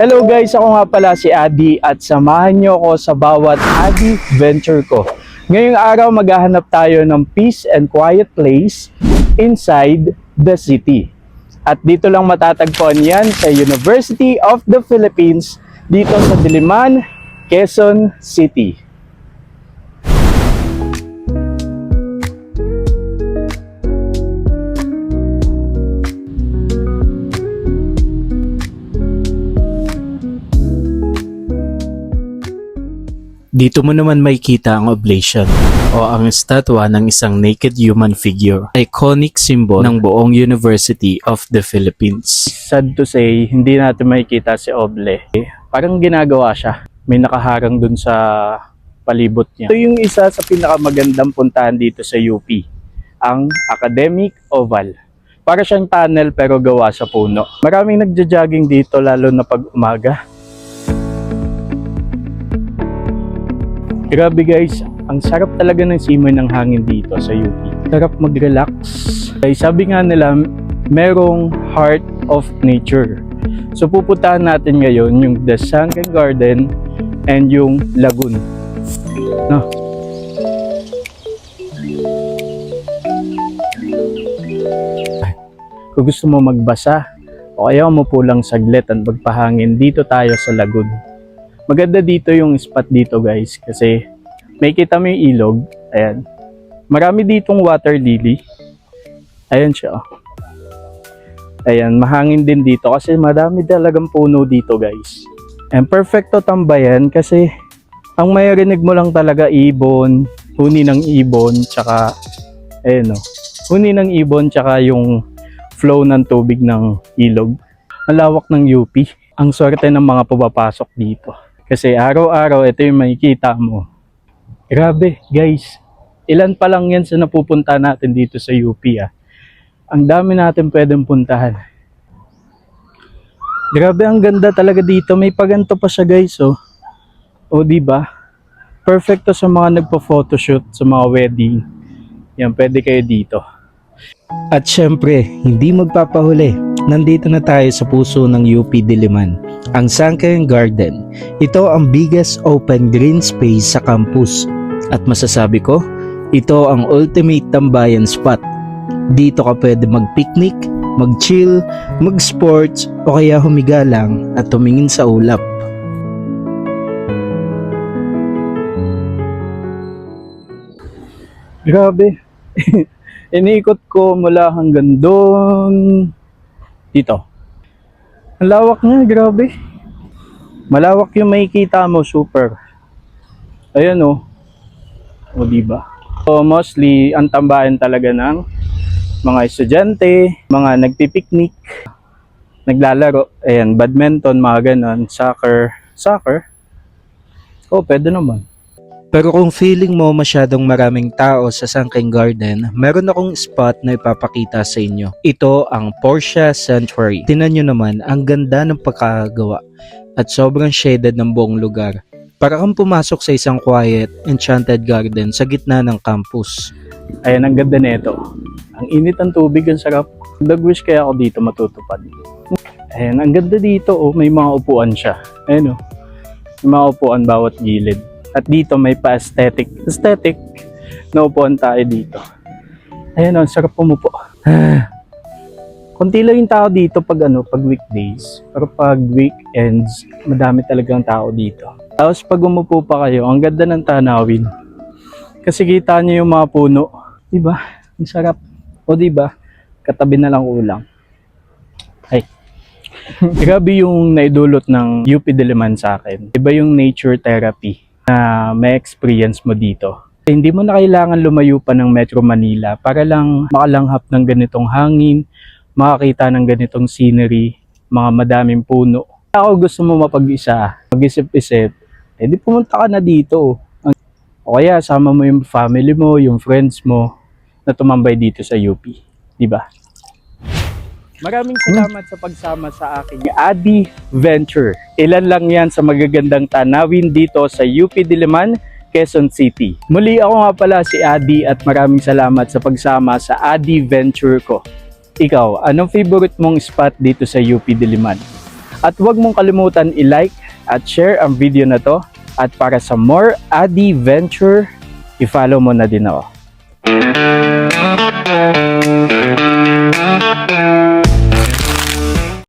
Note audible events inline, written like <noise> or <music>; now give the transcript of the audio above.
Hello guys, ako nga pala si Adi at samahan niyo ako sa bawat Adi venture ko. Ngayong araw maghahanap tayo ng peace and quiet place inside the city. At dito lang matatagpuan yan sa University of the Philippines dito sa Diliman, Quezon City. Dito mo naman makikita ang oblation o ang estatwa ng isang naked human figure, iconic symbol ng buong University of the Philippines. Sad to say, hindi natin makikita si Oble. Parang ginagawa siya. May nakaharang dun sa palibot niya. Ito yung isa sa pinakamagandang puntahan dito sa UP, ang Academic Oval. Para siyang tunnel pero gawa sa puno. Maraming nagja-jogging dito lalo na pag umaga. Grabe guys, ang sarap talaga ng simoy ng hangin dito sa UP. Sarap mag-relax. Sabi nga nila, merong heart of nature. So pupuntahan natin ngayon yung The Sunken Garden and yung Lagoon. No. Kung gusto mo magbasa o kaya umupo lang saglit at magpahangin, dito tayo sa Lagoon. Maganda dito yung spot dito guys kasi may kita mo yung ilog. Ayan. Marami ditong water lily. Ayan siya. oh. Ayan, mahangin din dito kasi marami talagang puno dito guys. And perfecto tambayan kasi ang mayarinig mo lang talaga ibon, huni ng ibon, tsaka ayun oh, huni ng ibon tsaka yung flow ng tubig ng ilog. Ang lawak ng UP. Ang swerte ng mga pumapasok dito. Kasi araw-araw ito yung makikita mo. Grabe guys, ilan pa lang yan sa napupunta natin dito sa UP ah. Ang dami natin pwedeng puntahan. Grabe ang ganda talaga dito. May paganto pa siya guys oh. O di ba? Perfect to sa mga nagpo-photoshoot, sa mga wedding. Yan, pwede kayo dito. At syempre, hindi magpapahuli. Nandito na tayo sa puso ng UP Diliman, ang Sunken Garden. Ito ang biggest open green space sa campus. At masasabi ko, ito ang ultimate tambayan spot. Dito ka pwede mag-picnic, mag-chill, mag-sports o kaya humiga lang at tumingin sa ulap. Grabe. <laughs> Iniikot ko mula hanggang doon. Dito. Ang lawak niya, grabe. Malawak yung makikita mo, super. Ayan oh. O diba? So mostly, ang tambahan talaga ng mga estudyante, mga nagpipiknik, naglalaro, ayan, badminton, mga ganon, soccer, soccer. Oh, pwede naman. Pero kung feeling mo masyadong maraming tao sa Sunken Garden, meron akong spot na ipapakita sa inyo. Ito ang Portia Sanctuary. Tinan nyo naman, ang ganda ng pagkagawa at sobrang shaded ng buong lugar. Para kang pumasok sa isang quiet, enchanted garden sa gitna ng campus. Ayan, ang ganda nito. Ang init ng tubig, ang sarap. Nag-wish kaya ako dito matutupad. Ayan, ang ganda dito, oh. May mga upuan siya. Ayan, oh. May mga upuan bawat gilid. At dito may pa-aesthetic. Aesthetic na upuan tayo dito. Ayan, oh, ang sarap pumupo. <sighs> Kunti lang yung tao dito pag ano, pag weekdays. Pero pag weekends, madami talagang tao dito. Tapos pag umupo pa kayo, ang ganda ng tanawin. Kasi kita niyo yung mga puno. Di ba? Ang sarap. O di ba? Katabi na lang ulang. Ay. <laughs> Grabe yung naidulot ng UP Diliman sa akin. Iba yung nature therapy na may experience mo dito. Hindi mo na kailangan lumayo pa ng Metro Manila para lang makalanghap ng ganitong hangin, makakita ng ganitong scenery, mga madaming puno. Ako gusto mo mapag-isa, mag-isip-isip, eh di pumunta ka na dito. O kaya sama mo yung family mo, yung friends mo na tumambay dito sa UP, di ba? Maraming salamat sa pagsama sa aking Adi Venture. Ilan lang yan sa magagandang tanawin dito sa UP Diliman, Quezon City. Muli ako nga pala si Adi at maraming salamat sa pagsama sa Adi Venture ko. Ikaw, anong favorite mong spot dito sa UP Diliman? At huwag mong kalimutan i-like at share ang video na to. At para sa more Adi Venture, i-follow mo na din ako. Yeah.